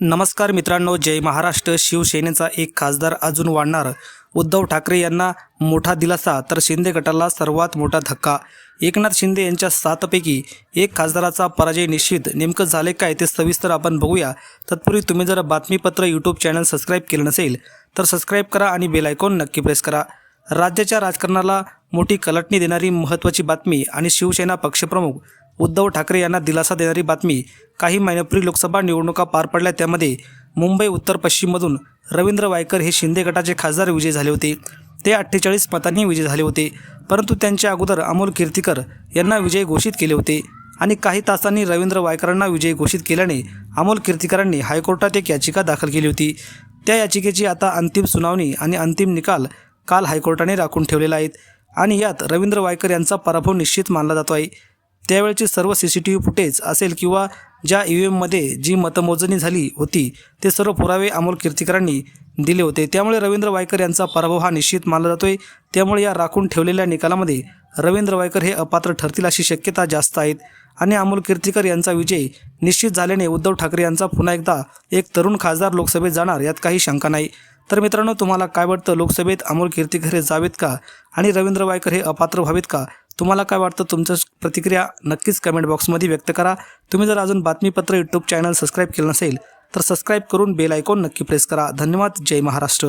नमस्कार मित्रांनो जय महाराष्ट्र. शिवसेनेचा एक खासदार अजून वाढणार. उद्धव ठाकरे यांना मोठा दिलासा तर शिंदे गटाला सर्वात मोठा धक्का. एकनाथ शिंदे यांच्या सातपैकी एक खासदाराचा पराजय निश्चित. नेमकं झाले काय ते सविस्तर आपण बघूया. तत्पूर्वी तुम्ही जर बातमीपत्र यूट्यूब चॅनल सबस्क्राईब केलं नसेल तर सबस्क्राईब करा आणि बेल आयकॉन नक्की प्रेस करा. राज्याच्या राजकारणाला मोठी कलटणी देणारी महत्त्वाची बातमी आणि शिवसेना पक्षप्रमुख उद्धव ठाकरे यांना दिलासा देणारी बातमी काही महिन्यापूर्वी लोकसभा निवडणुका पार पडल्या. त्यामध्ये मुंबई उत्तर पश्चिममधून रवींद्र वायकर हे शिंदे गटाचे खासदार विजयी झाले होते. ते अठ्ठेचाळीस मतांनी विजयी झाले होते. परंतु त्यांच्या अगोदर अमोल कीर्तीकर यांना विजयी घोषित केले होते आणि काही तासांनी रवींद्र वायकरांना विजयी घोषित केल्याने अमोल कीर्तीकरांनी हायकोर्टात एक याचिका दाखल केली होती. त्या याचिकेची आता अंतिम सुनावणी आणि अंतिम निकाल काल हायकोर्टाने राखून ठेवलेला आहेत आणि यात रवींद्र वायकर यांचा पराभव निश्चित मानला जातो आहे. त्यावेळची सर्व C C T V footage असेल किंवा ज्या ई व्ही एममध्ये जी मतमोजणी झाली होती ते सर्व पुरावे अमोल कीर्तीकरांनी दिले होते. त्यामुळे रवींद्र वायकर यांचा पराभव हा निश्चित मानला जातोय. त्यामुळे या राखून ठेवलेल्या निकालामध्ये रवींद्र वायकर हे अपात्र ठरतील अशी शक्यता जास्त आहेत. आणि अमोल कीर्तीकर यांचा विजय निश्चित झाल्याने उद्धव ठाकरे यांचा पुन्हा एकदा एक तरुण खासदार लोकसभेत जाणार यात काही शंका नाही. तर मित्रांनो तुम्हाला काय वाटतं? लोकसभेत अमोल कीर्तीकर हे जावेत का? आणि रवींद्र वायकर हे अपात्र व्हावेत का? तुम्हाला काय वाटतं? तुमचं प्रतिक्रिया नक्कीच कमेंट बॉक्समध्ये व्यक्त करा. तुम्ही जर अजून बातमीपत्र यूट्यूब चॅनल सबस्क्राईब केलं नसेल तर सबस्क्राईब करून बेल आयकॉन नक्की प्रेस करा. धन्यवाद. जय महाराष्ट्र.